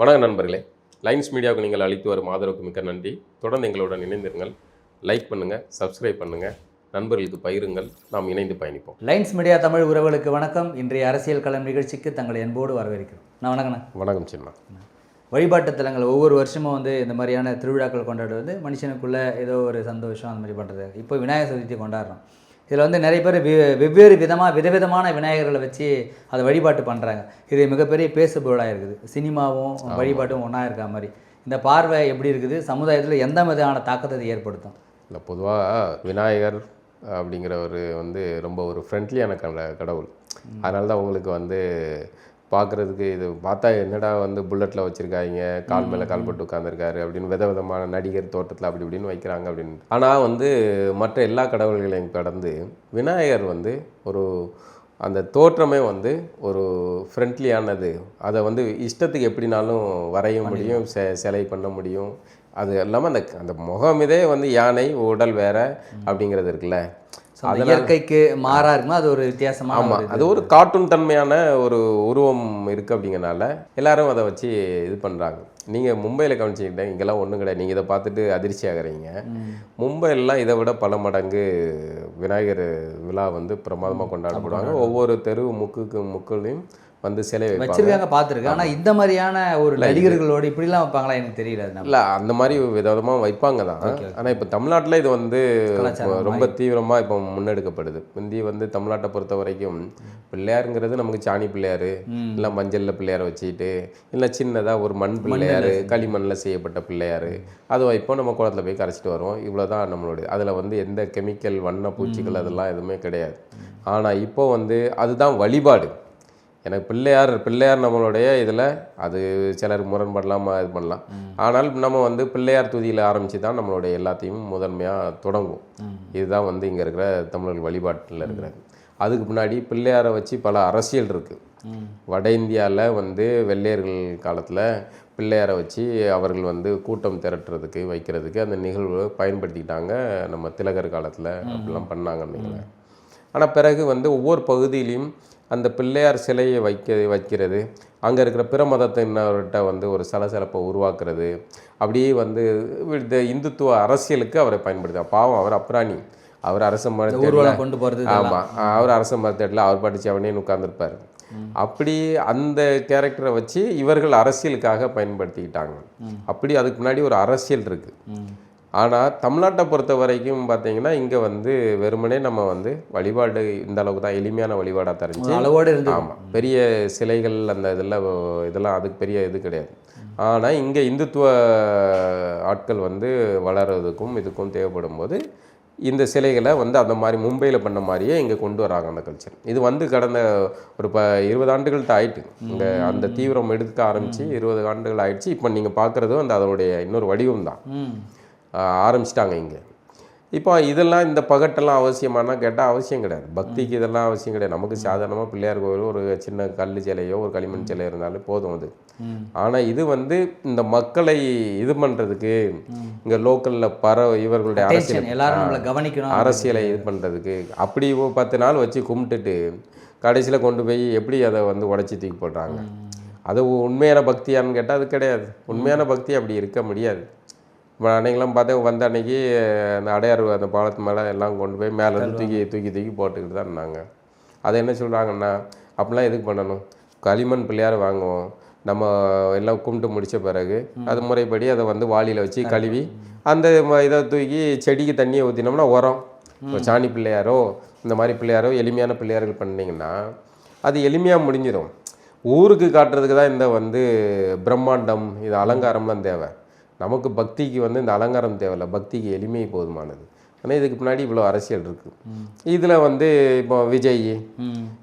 வணக்கம் நண்பர்களே. லைன்ஸ் மீடியாவுக்கு நீங்கள் அளித்து வரும் ஆதரவுக்கு மிக்க நன்றி. தொடர்ந்து எங்களுடன் இணைந்திருங்கள். லைக் பண்ணுங்கள் சப்ஸ்கிரைப் பண்ணுங்கள் நண்பர்களுக்கு பகிருங்கள். நாம் இணைந்து பயணிப்போம். லைன்ஸ் மீடியா தமிழ் உறவுகளுக்கு வணக்கம். இன்றைய அரசியல் களம் நிகழ்ச்சிக்கு தங்களை அன்போடு வரவேற்கிறோம். நான் வணக்கண்ணா வணக்கம் சின்ன வழிபாட்டு தலங்கள் ஒவ்வொரு வருஷமும் வந்து இந்த மாதிரியான திருவிழாக்கள் கொண்டாடுவது மனுஷனுக்குள்ள ஏதோ ஒரு சந்தோஷம் அந்த மாதிரி பண்ணுறது இப்போ விநாயகர் சதுர்த்தி கொண்டாடுறோம். இதில் வந்து நிறைய பேர் வி- வெவ்வேறு விதமாக விதவிதமான விநாயகர்களை வச்சு அதை வழிபாட்டு பண்ணுறாங்க இது மிகப்பெரிய பேசுபொருளாக இருக்குது. சினிமாவும் வழிபாட்டும் ஒன்றா இருக்க மாதிரி. இந்த பார்வை எப்படி இருக்குது? சமுதாயத்தில் எந்த விதமான தாக்கத்தை ஏற்படுத்தும்? இல்லை பொதுவாக விநாயகர் அப்படிங்கிறவர் வந்து ரொம்ப ஒரு ஃப்ரெண்ட்லியான கட கடவுள். அதனால தான் உங்களுக்கு வந்து பார்க்குறதுக்கு இது பார்த்தா என்னடா வந்து புல்லட்டில் வச்சுருக்காங்க? கால் மேலே கால் போட்டு உட்காந்துருக்காரு அப்படின்னு வித விதமான நடிகர் தோட்டத்தில் அப்படி இப்படின்னு வைக்கிறாங்க அப்படின்னு. ஆனால் வந்து மற்ற எல்லா கடவுள்களையும் கடந்து விநாயகர் வந்து ஒரு அந்த தோற்றமே வந்து ஒரு ஃப்ரெண்ட்லியானது அதை வந்து இஷ்டத்துக்கு எப்படினாலும் வரைய முடியும் செ- சிலை பண்ண முடியும். அது இல்லாமல் அந்த அந்த முகம் இதே வந்து யானை உடல் வேற அப்படிங்கிறது இருக்குல்ல. இயற்கைக்கு மாறா இருக்குமா அது ஒரு வித்தியாசமான ஆமாம். அது ஒரு கார்ட்டூன் தன்மையான ஒரு உருவம் இருக்குது அப்படிங்கறனால எல்லாரும் அதை வச்சு இது பண்ணுறாங்க நீங்கள் மும்பையில் கவனிச்சிக்கிட்டேன் இங்கெல்லாம் ஒன்றும் கிடையாது. நீங்கள் இதை பார்த்துட்டு அதிர்ச்சி ஆகுறீங்க. மும்பையிலாம் இதை விட பல மடங்கு விநாயகர் விழா வந்து பிரமாதமாக கொண்டாடப்படுவாங்க. ஒவ்வொரு தெரு முக்குக்கு முக்குலையும் வந்து சிலை வச்சிருக்காங்க பார்த்துருக்கேன். ஆனால் இந்த மாதிரியான ஒரு நடிகர்களோட இப்படிலாம் வைப்பாங்களா எனக்கு தெரியல. இல்லை அந்த மாதிரி விதவிதமாக வைப்பாங்க தான். ஆனால் இப்போ தமிழ்நாட்டில் இது வந்து ரொம்ப தீவிரமாக இப்போ முன்னெடுக்கப்படுது. முந்தி வந்து தமிழ்நாட்டை பொறுத்த வரைக்கும் பிள்ளையாருங்கிறது நமக்கு சாணி பிள்ளையார். இல்லை மஞ்சளில் பிள்ளையாரை வச்சுக்கிட்டு இல்லை சின்னதாக ஒரு மண் பிள்ளையார் களிமண்ணில் செய்யப்பட்ட பிள்ளையார். அது வைப்போம் நம்ம குளத்துல போய் கரைச்சிட்டு வருவோம். இவ்வளோதான் நம்மளுடைய அதில் வந்து எந்த கெமிக்கல் வண்ண பூச்சிகள் அதெல்லாம் எதுவுமே கிடையாது. ஆனால் இப்போ வந்து அதுதான் வழிபாடு. எனக்கு பிள்ளையார் பிள்ளையார் நம்மளுடைய இதில் அது சிலர் முரண்படலாம் இது பண்ணலாம். ஆனால் நம்ம வந்து பிள்ளையார் துதியில் ஆரம்பித்து தான் நம்மளுடைய எல்லாத்தையும் முதன்மையாக தொடங்கும் இதுதான் வந்து இங்கே இருக்கிற தமிழர்கள் வழிபாட்டில் இருக்கிறது. அதுக்கு முன்னாடி பிள்ளையாரை வச்சு பல அரசியல் இருக்குது. வட இந்தியாவில் வந்து வெள்ளையர்கள் காலத்தில் பிள்ளையாரை வச்சு அவர்கள் வந்து கூட்டம் திரட்டுறதுக்கு வைக்கிறதுக்கு அந்த நிகழ்வு பயன்படுத்திக்கிட்டாங்க நம்ம திலகர் காலத்தில் அப்படிலாம் பண்ணாங்கன்னு ஆனால் பிறகு வந்து ஒவ்வொரு பகுதியிலையும் அந்த பிள்ளையார் சிலையை வைக்க வைக்கிறது. அங்கே இருக்கிற பிற மதத்தினர்கிட்ட வந்து ஒரு சலசலப்பை உருவாக்குறது. அப்படியே வந்து இந்த இந்துத்துவ அரசியலுக்கு அவரை பயன்படுத்த பாவம் அவர் அப்ராணி. அவர் அரச ஊர்வலம் கொண்டு போகிறது ஆமாம் அவர் அரச மரத்தேட்டில் அவர் படிச்சு அவனே உட்கார்ந்திருப்பார். அப்படி அந்த கேரக்டரை வச்சு இவர்கள் அரசியலுக்காக பயன்படுத்திக்கிட்டாங்க. அப்படி அதுக்கு முன்னாடி ஒரு அரசியல் இருக்கு. ஆனால் தமிழ்நாட்டை பொறுத்த வரைக்கும் பார்த்தீங்கன்னா இங்கே வந்து வெறுமனே நம்ம வந்து வழிபாடு இந்த அளவுக்கு தான் எளிமையான வழிபாடாக தெரிஞ்சு அளவோடு இருந்து. ஆமாம் பெரிய சிலைகள் அந்த இதெல்லாம் இதெல்லாம் அதுக்கு பெரிய இது கிடையாது. ஆனால் இங்கே இந்துத்துவ ஆட்கள் வந்து வளர்கிறதுக்கும் இதுக்கும் தேவைப்படும் போது இந்த சிலைகளை வந்து அந்த மாதிரி மும்பையில் பண்ண மாதிரியே இங்கே கொண்டு வராங்க அந்த கல்ச்சர் இது வந்து கடந்த ஒரு ப இருபது ஆண்டுகள்கிட்ட ஆயிட்டு. இங்கே அந்த தீவிரம் எடுக்க ஆரம்பித்து இருபது ஆண்டுகள் ஆயிடுச்சு. இப்போ நீங்கள் பார்க்குறதும் அந்த அதனுடைய இன்னொரு வடிவம் தான். ஆரம்பிச்சிட்டாங்க இங்கே. இப்போ இதெல்லாம் இந்த பகட்டெல்லாம் அவசியமானா கேட்டால் அவசியம் கிடையாது. பக்திக்கு இதெல்லாம் அவசியம் கிடையாது. நமக்கு சாதாரணமாக பிள்ளையார் கோவில் ஒரு சின்ன கல் சிலையோ ஒரு களிமண் சிலை இருந்தாலும் போதும் அது. ஆனால் இது வந்து இந்த மக்களை இது பண்ணுறதுக்கு இங்கே லோக்கலில் பர இவர்களுடைய அரசியல் எல்லாரும் நம்மளை கவனிக்கணும். அரசியலை இது பண்ணுறதுக்கு அப்படி பத்து நாள் வச்சு கும்பிட்டுட்டு கடைசியில் கொண்டு போய் எப்படி அதை வந்து உடச்சி தூக்கி போடுறாங்க. அது உண்மையான பக்தியான்னு கேட்டால் அது கிடையாது. உண்மையான பக்தி அப்படி இருக்க முடியாது. அன்னைக்கெல்லாம் பார்த்தா வந்த அன்னைக்கு அந்த அடையார் அந்த பாலத்து மேலே எல்லாம் கொண்டு போய் மேலே இருந்து தூக்கி தூக்கி தூக்கி போட்டுக்கிட்டு தான் இருந்தாங்க. அதை என்ன சொல்கிறாங்கன்னா அப்படிலாம் எதுக்கு பண்ணணும்? களிமண் பிள்ளையார் வாங்குவோம். நம்ம எல்லாம் கும்பிட்டு முடிச்ச பிறகு அது முறைப்படி அதை வந்து வாளியில் வச்சு கழுவி அந்த இதை தூக்கி செடிக்கு தண்ணியை ஊற்றினோம்னா உரம். இப்போ சாணி பிள்ளையாரோ இந்த மாதிரி பிள்ளையாரோ எளிமையான பிள்ளையார்கள் பண்ணீங்கன்னா அது எளிமையாக முடிஞ்சிடும். ஊருக்கு காட்டுறதுக்கு தான் இந்த வந்து பிரம்மாண்டம் இது அலங்காரம்லாம் தேவை. நமக்கு பக்திக்கு வந்து இந்த அலங்காரம் தேவையில்ல. பக்திக்கு எளிமை போதுமானது. ஆனால் இதுக்கு முன்னாடி இவ்வளோ அரசியல் இருக்குது இதில் வந்து இப்போ விஜய்.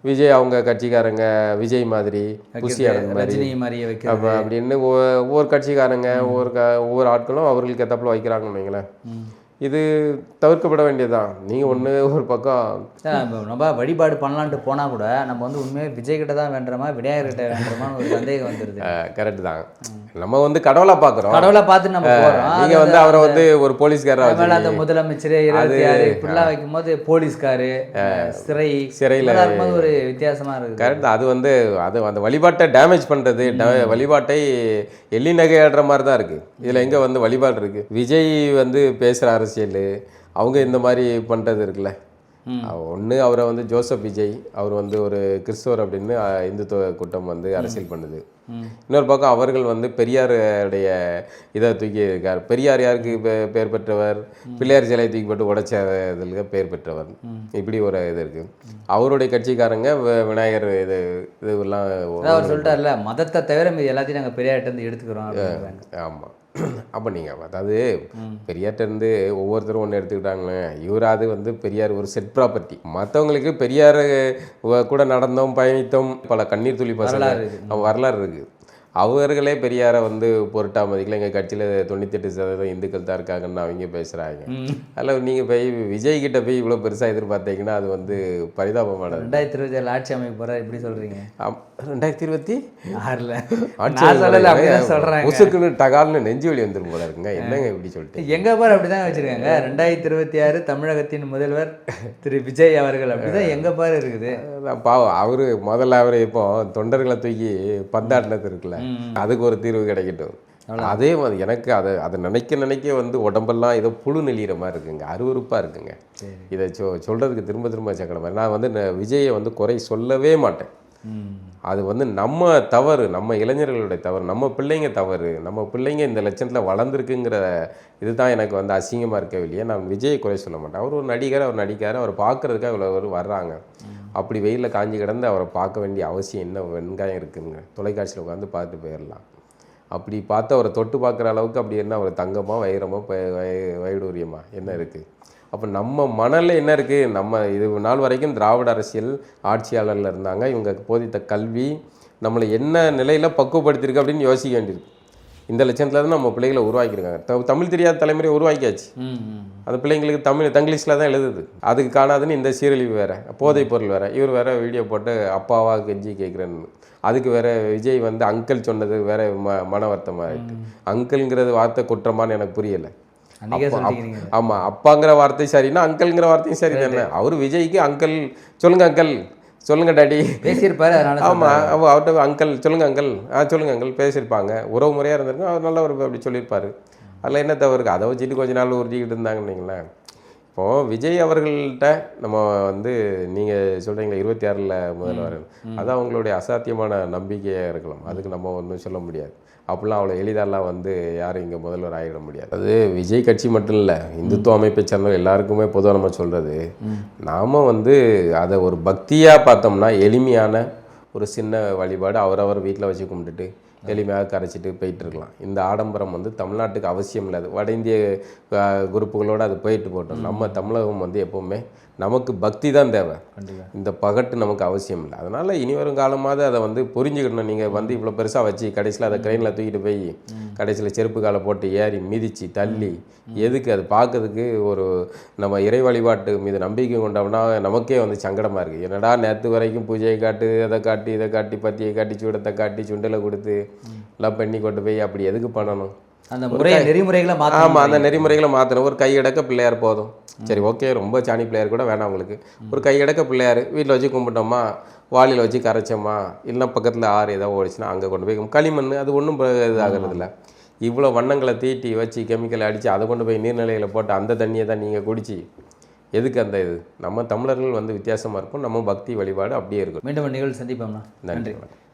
விஜய் அவங்க கட்சிக்காரங்க விஜய் மாதிரி புசியானந்த் மாதிரி. அப்படின்னு ஒவ்வொரு கட்சிக்காரங்க ஒவ்வொரு க ஒவ்வொரு ஆட்களும் அவர்களுக்கு ஏத்தாப்புல வைக்கிறாங்கன்னு வைங்களேன். இது தவிர்க்கப்பட வேண்டியதுதான் நீங்கள் ஒன்று ஒரு பக்கம். நம்ம வழிபாடு பண்ணலான்ட்டு போனால் கூட நம்ம வந்து உண்மையாக விஜய் கிட்ட தான் வேண்டுறோமா விநாயகர் கிட்ட வேண்டுறோமான்னு ஒரு சந்தேகம் வந்துடுது கரெக்ட் தான். நம்ம வந்து கடவுளாக பார்க்குறோம். கடவுளை பார்த்து நம்ம போகிறோம் நீங்கள் வந்து அவரை வந்து ஒரு போலீஸ்காரா மேல அந்த முதலமைச்சர் இருபத்தி ஆறு இப்படிலாம் வைக்கும்போது போலீஸ்காரு சிறை சிறையில- ஒரு வித்தியாசமா இருக்குது. கரெக்ட் அது வந்து அது அந்த வழிபாட்டை டேமேஜ் பண்ணுறது வழிபாட்டை எள்ளி நகையாடுற மாதிரி தான் இருக்குது இதில் எங்கே வந்து வழிபாடு இருக்குது விஜய் வந்து பேசுகிற அரசியல் அவங்க இந்த மாதிரி பண்ணுறது இருக்குல்ல. ஒன்று அவரை வந்து ஜோசப் விஜய் அவர் வந்து ஒரு கிறிஸ்தவர் அப்படின்னு இந்துத்துவ கூட்டம் வந்து அரசியல் பண்ணுது. இன்னொரு பக்கம் அவர்கள் வந்து பெரியாருடைய இதை தூக்கி இருக்கார். பெரியார் யாருக்கு பே- பேர் பெற்றவர்? பிள்ளையார் சிலை தூக்கி போட்டு உடைச்ச இதில் பேர் பெற்றவர். இப்படி ஒரு இது இருக்குது அவருடைய கட்சிக்காரங்க விநாயகர் இது இதெல்லாம் அதான் அவர் சொல்லிட்டார்ல மதத்தை தவிர மீது எல்லாத்தையும் நாங்கள் பெரியார்ட்ட இருந்து எடுத்துக்கிறோம் ஆமாம் அப்போ நீங்கள் அதாவது பெரியார்ட்ட இருந்து ஒவ்வொருத்தரும் ஒன்று எடுத்துக்கிட்டாங்களே இவராது வந்து பெரியார் ஒரு செட் ப்ராப்பர்ட்டி மற்றவங்களுக்கு பெரியார் கூட நடந்தோம் பயணித்தோம் பல கண்ணீர் துளி பசங்க வரலாறு இருக்கு. அவன் வரலாறு இருக்குது அவர்களே பெரியாரை வந்து பொருட்டா மதிக்கல எங்கள் கட்சியில் தொண்ணூத்தெட்டு சதவீதம் இந்துக்கள் தான் இருக்காங்கன்னு அவங்க பேசுகிறாங்க அதில் நீங்கள் போய் விஜய் கிட்ட போய் இவ்வளோ பெருசாக எதிர்பார்த்தீங்கன்னா அது வந்து பரிதாபமானது. ரெண்டாயிரத்தி இருபத்தி ஏழு ஆட்சி அமைக்க போகிறார் எப்படி சொல்கிறீங்க ரெண்டாயிரத்தி இருபத்தி? ஆறில் சொல்கிறாங்க முசுக்குன்னு டகால்னு நெஞ்சு வலி வந்துரும் போல இருக்குங்க. என்னங்க இப்படி சொல்லிட்டு? எங்க பார் அப்படிதான் வச்சிருக்காங்க. ரெண்டாயிரத்தி இருபத்தி ஆறு தமிழகத்தின் முதல்வர் திரு விஜய் அவர்கள் அப்படிதான் எங்க பார் இருக்குது. பாவம். அவரு முதல்ல அவரு இப்போ தொண்டர்களை தூக்கி பந்தாடினது இருக்குல்ல. அதுக்கு ஒரு தீர்வு கிடைக்கட்டும். அதே மாதிரி எனக்கு அதை அதை நினைக்க நினைக்க வந்து உடம்பெல்லாம் ஏதோ புழு நெளிகிற மாதிரி இருக்குங்க. அருவருப்பாக இருக்குங்க. இதை சொ சொல்கிறதுக்கு திரும்ப திரும்ப சக்கர மாதிரி நான் வந்து விஜயை வந்து குறை சொல்லவே மாட்டேன். அது வந்து நம்ம தவறு நம்ம இளைஞர்களுடைய தவறு நம்ம பிள்ளைங்க தவறு நம்ம பிள்ளைங்க இந்த லட்சத்தில் வளர்ந்துருக்குங்கிற இதுதான் எனக்கு வந்து அசிங்கமாக இருக்க வெளியே நான் விஜயை குறை சொல்ல மாட்டேன். அவர் ஒரு நடிகர் அவர் நடிக்கார் அவர் பார்க்கறதுக்காக இவ்வளோ வர்றாங்க. அப்படி வெயிலில் காஞ்சி கிடந்து அவரை பார்க்க வேண்டிய அவசியம் என்ன? வெங்காயம் இருக்குங்க. தொலைக்காட்சியில் உட்காந்து பார்த்துட்டு போயிடலாம் அப்படி பார்த்து அவரை தொட்டு பார்க்குற அளவுக்கு அப்படி என்ன? அவர் தங்கமாக வைரமாக வைடூரியமா? என்ன இருக்குது அப்போ நம்ம மணலில் என்ன இருக்குது நம்ம இது நாள் வரைக்கும் திராவிட அரசியல் ஆட்சியாளரில் இருந்தாங்க. இவங்க போதித்த கல்வி நம்மளை என்ன நிலையில் பக்குவப்படுத்தியிருக்கு அப்படின்னு யோசிக்க வேண்டியிருக்கு. இந்த லட்சத்தில் தான் நம்ம பிள்ளைகளை உருவாக்கியிருக்காங்க. தமிழ் தெரியாத தலைமுறை உருவாக்கியாச்சு. அந்த பிள்ளைங்களுக்கு தமிழ் தங்கிலீஷில் தான் எழுதுது. அதுக்கு காணாதுன்னு இந்த சீரழிவு வேற போதைப் பொருள் வேற. இவர் வேற வீடியோ போட்டு அப்பாவா கெஞ்சி கேட்குறேன்னு அதுக்கு வேற விஜய் வந்து அங்கிள் சொன்னது வேற ம மன வருத்தமாக இருக்கு. அங்கிள்ங்கிறது வார்த்தை குற்றமான்னு எனக்கு புரியல. அன்னைக்கே அப்பா- சொல்லிக்கிறீங்க ஆமா அப்பாங்கிற வார்த்தை சரின்னா அங்கிள்ங்கிற வார்த்தையும் சரி தானே அவர் விஜய்க்கு அங்கிள் சொல்லுங்க அங்கிள் சொல்லுங்க டாடி. பேசியிருப்பாரு அதனால ஆமா அவ அவர்கிட்ட அங்கிள் சொல்லுங்க அங்கிள். ஆ சொல்லுங்க அங்கிள். பேசியிருப்பாங்க. உறவு முறையாக இருந்திருக்கும் அவர் நல்ல ஒரு அப்படி சொல்லியிருப்பாரு. அதில் என்ன தவறு அதை வச்சுட்டு கொஞ்ச நாள் உறுதிக்கிட்டு இருந்தாங்கன்னு வைங்களேன். இப்போ விஜய் அவர்கள்ட்ட நம்ம வந்து நீங்கள் சொல்கிறீங்களா இருபத்தி ஆறில் முதல்வர். அது அவங்களுடைய அசாத்தியமான நம்பிக்கையாக இருக்கலாம். அதுக்கு நம்ம ஒன்றும் சொல்ல முடியாது. அப்படிலாம் அவ்வளோ எளிதாலாம் வந்து யாரும் இங்கே முதல்வர் ஆகிட முடியாது. அது விஜய் கட்சி மட்டும் இல்லை இந்துத்துவ அமைப்பை சேர்ந்தவங்க எல்லாருக்குமே பொதுவாக நம்ம சொல்கிறது நாம் வந்து அதை ஒரு பக்தியாக பார்த்தோம்னா எளிமையான ஒரு சின்ன வழிபாடு அவரவர் வீட்டில் வச்சு கும்பிட்டுட்டு எளிமையாக கரைச்சிட்டு போயிட்டு இருக்கலாம் இந்த ஆடம்பரம் வந்து தமிழ்நாட்டுக்கு அவசியம் இல்லை. அது வட இந்திய குரூப்புகளோடு அது போயிட்டு போட்டோம். நம்ம தமிழகம் வந்து எப்போவுமே நமக்கு பக்தி தான் தேவை. இந்த பகட்டு நமக்கு அவசியம் இல்லை. அதனால் இனி வரும் காலமாவது அதை வந்து புரிஞ்சுக்கணும். நீங்கள் வந்து இவ்வளோ பெருசாக வச்சு கடைசியில் அதை க்ரெயினில் தூக்கிட்டு போய் கடைசியில் செருப்பு காலை போட்டு ஏறி மிதிச்சு தள்ளி எதுக்கு? அது பார்க்கறதுக்கு ஒரு நம்ம இறை வழிபாட்டு மீது நம்பிக்கை கொண்டோம்னா நமக்கே வந்து சங்கடமாக இருக்குது என்னடா நேற்று வரைக்கும் பூஜையை காட்டு அதை காட்டி இதை காட்டி பத்தியை காட்டி சூடத்தை காட்டி சுண்டலை கொடுத்து எல்லாம் பண்ணி கொண்டு போய் அப்படி எதுக்கு பண்ணணும்? அந்த முறை நெறிமுறைகளை ஆமாம் அந்த நெறிமுறைகளை மாற்றணும் ஒரு கையடக்க பிள்ளையார் போதும். சரி ஓகே ரொம்ப சாணி பிள்ளையார் கூட வேணாம் உங்களுக்கு. ஒரு கையடக்க பிள்ளையார் வீட்டில் வச்சு கும்பிட்டோமா வாளியில் வச்சு கரைச்சோமா இல்லைன்னா பக்கத்தில் ஆறு ஏதோ ஓடிச்சுன்னா அங்கே கொண்டு போய் களிமண் அது ஒன்றும் இதாகிறதில்ல இவ்வளோ வண்ணங்களை தீட்டி வச்சு கெமிக்கல் அடித்து அதை கொண்டு போய் நீர்நிலையில் போட்டு அந்த தண்ணியை தான் நீங்கள் குடிச்சு எதுக்கு அந்த இது? நம்ம தமிழர்கள் வந்து வித்தியாசமாக இருக்கும். நம்ம பக்தி வழிபாடு அப்படியே இருக்கும். மீண்டும் நிகழ்வு சந்திப்போம்னா. நன்றி.